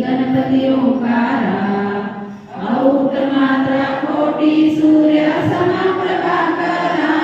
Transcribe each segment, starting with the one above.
गणपती ओंकारा। औट मात्रा कोटी सूर्य समप्रभाकरा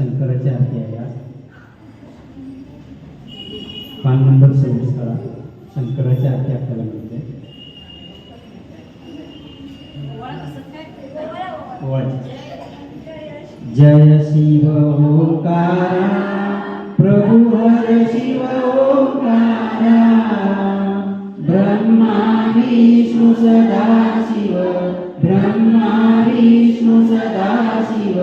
शंकराची आरती आहे आज पान नंबर सव्वीस काळा शंकराची आरती आपल्याला मिळते ओळ. जय शिव ओंकारा प्रभु हर शिव ओंकारा ब्रह्मा विष्णु सदा शिव ब्रह्मा विष्णु सदा शिव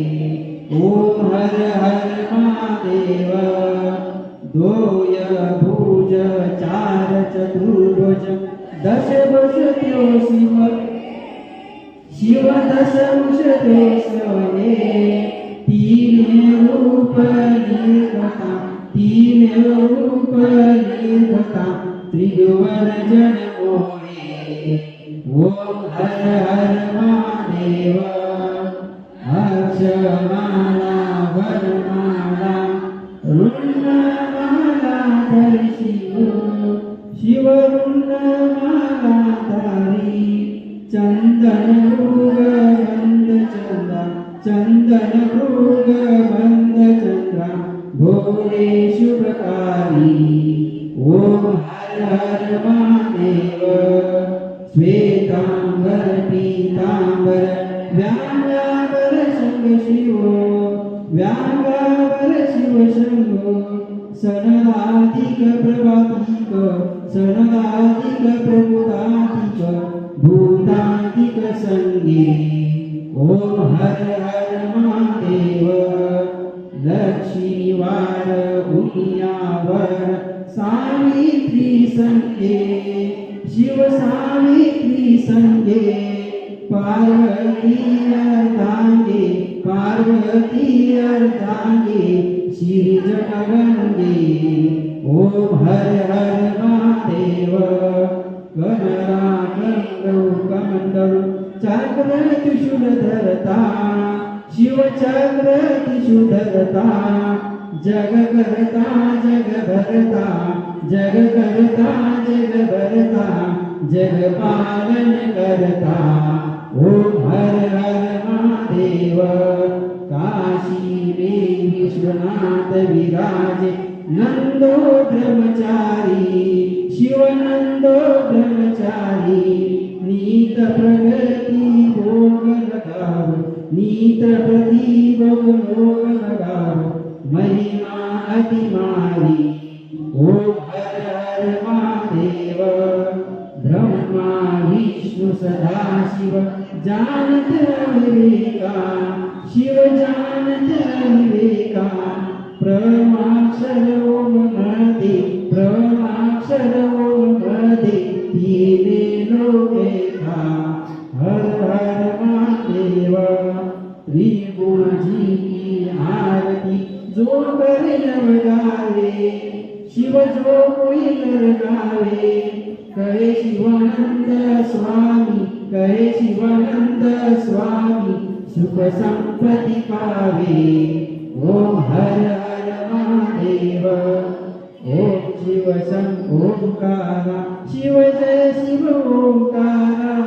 ओम हर हर महादेव। दोय भुज चार चतुर्भुज दश वसत्यो शिव शिव दश वसत्यो शिवने तीन रूप निर्गता तीन रूप निर्गता त्रिभुवन जन व्यागावर शिव शंभ सनदाधिक प्रभातिक सनदाधिक प्रभुदाधिक भूताधिक संगे ओम हर हर महादेव लक्ष्मीवार सावित्री संगे शिव सावित्री संगे पार्वती पार्वती अर्धांगे श्री जगंगे ओम हर हर महादेव गंगौ कमंडलु चक्र त्रिशूल धरता शिव चक्र त्रिशूल धरता जग करता जग भरता जग करता जग भरता जग पालन करता ओम हर हर महादेव काशी में विश्वनाथ विराजे नंदो ब्रह्मचारी शिवनंदो ब्रह्मचारी नीत प्रगति भोग लगाव नीत प्रति भोग लोग लगाव महिमा अतिमारी। ओम हर हर महादेव ब्रह्मा, विष्णु सदा शिव जानत विवेका शिव जानत विवेका प्रमाक्षर ओम मदे प्रमाक्षर शिव जो कोई नर गावे कहे शिवानंद स्वामी कहे शिवानंद स्वामी सुख संपत्ति पावे ओम हर हर महादेव ओम शिव शं ओंकारा शिव जय शिव ओंकारा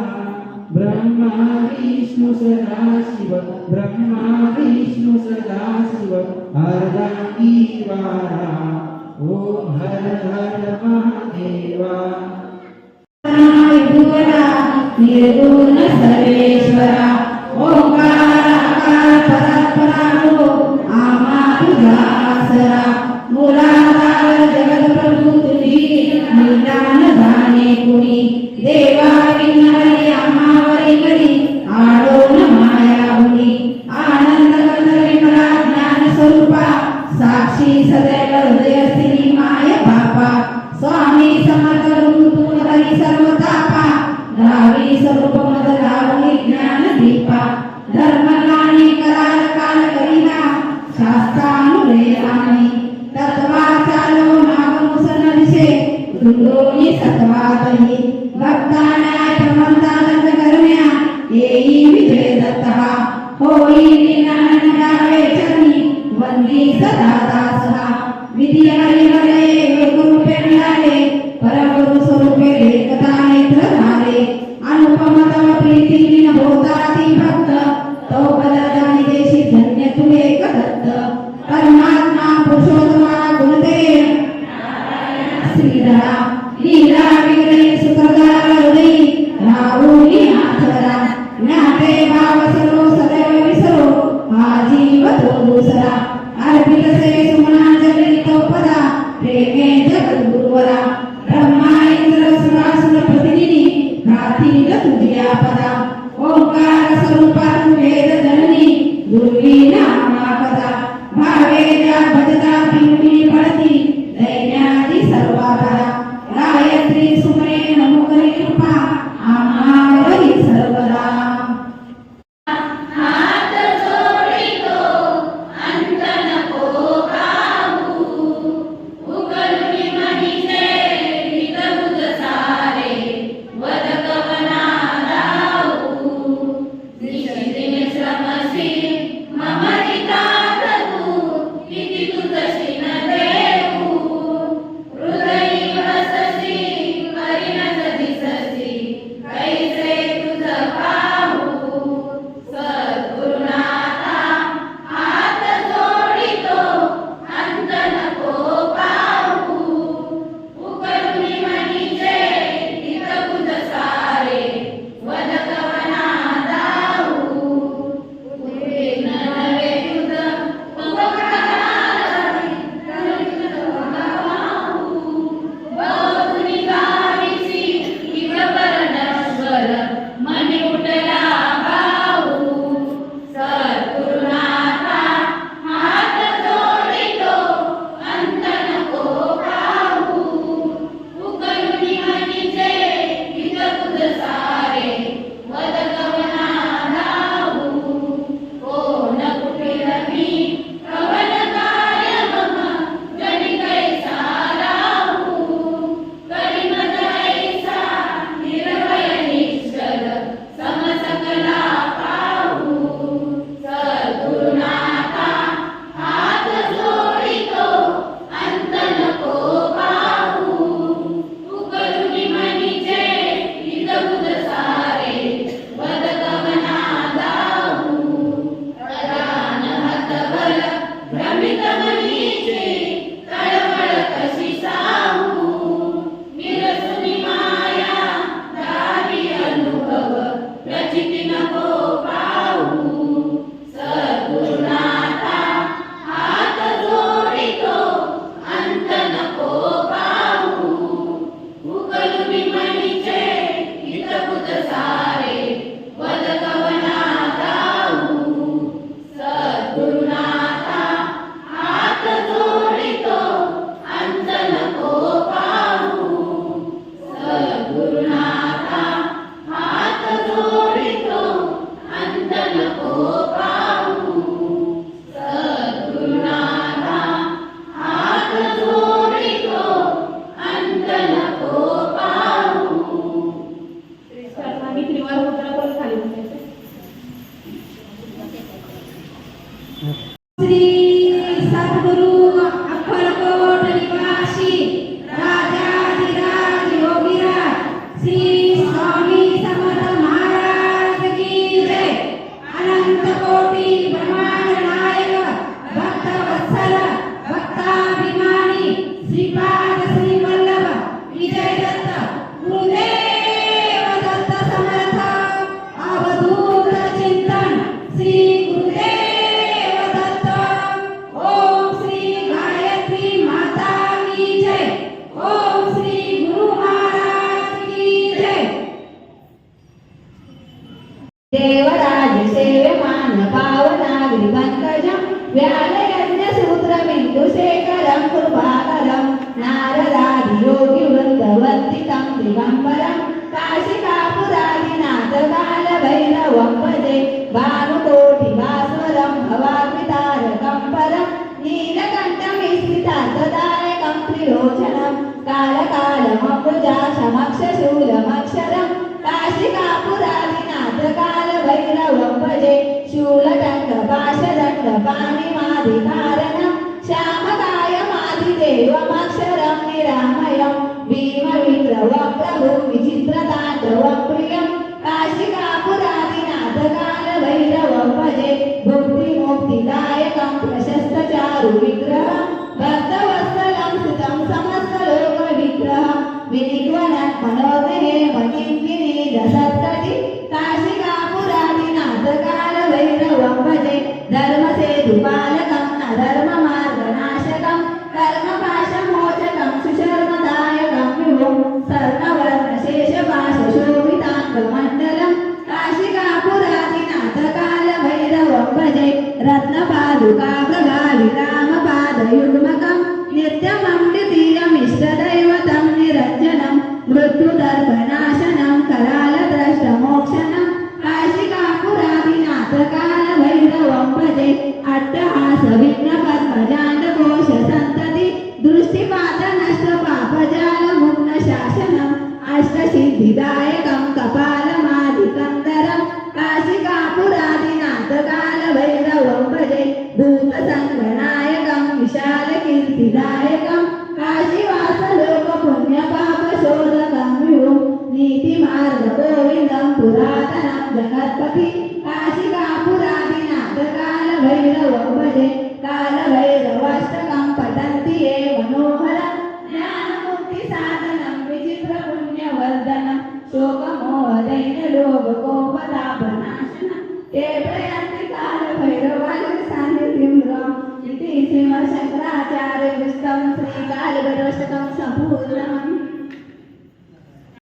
ब्रह्मा विष्णु सदा शिव ब्रह्मा विष्णु सदा शिव अर्धांगी वारा ओम हर हर महादेवा विभुवरा निर्गुण सर्वेश्वरा శాస్త్రాను రేలాన్ని తత్వాచాలో నాగభూషణ విషయ దుండోని సత్వాతయి सुखदार हृदयी राहुली नाथवरा नाते भाव सर्व చంద్రశేఖరం కృపాకరం నారదాది యోగి వృందవర్తితం దిగంబరం కాశికాపురాది నాథకాల భైరవం పదే బాల వక్రము విచిత్రతా ధ్రువప్రియం కాశికాపురాదినాథకాల భైరవం భజే భక్తి ముక్తిదాయకం ప్రశస్త చారు విగ్రహం భక్తవత్సలం స్థితం సమస్త లోక విగ్రహం వినిగ్వన మనోదహే మహింగిని దశత్త రత్నపాదుకాభగాలి రామపాదయుగ్మకం నిత్యమండితీయమిష్టదయ night.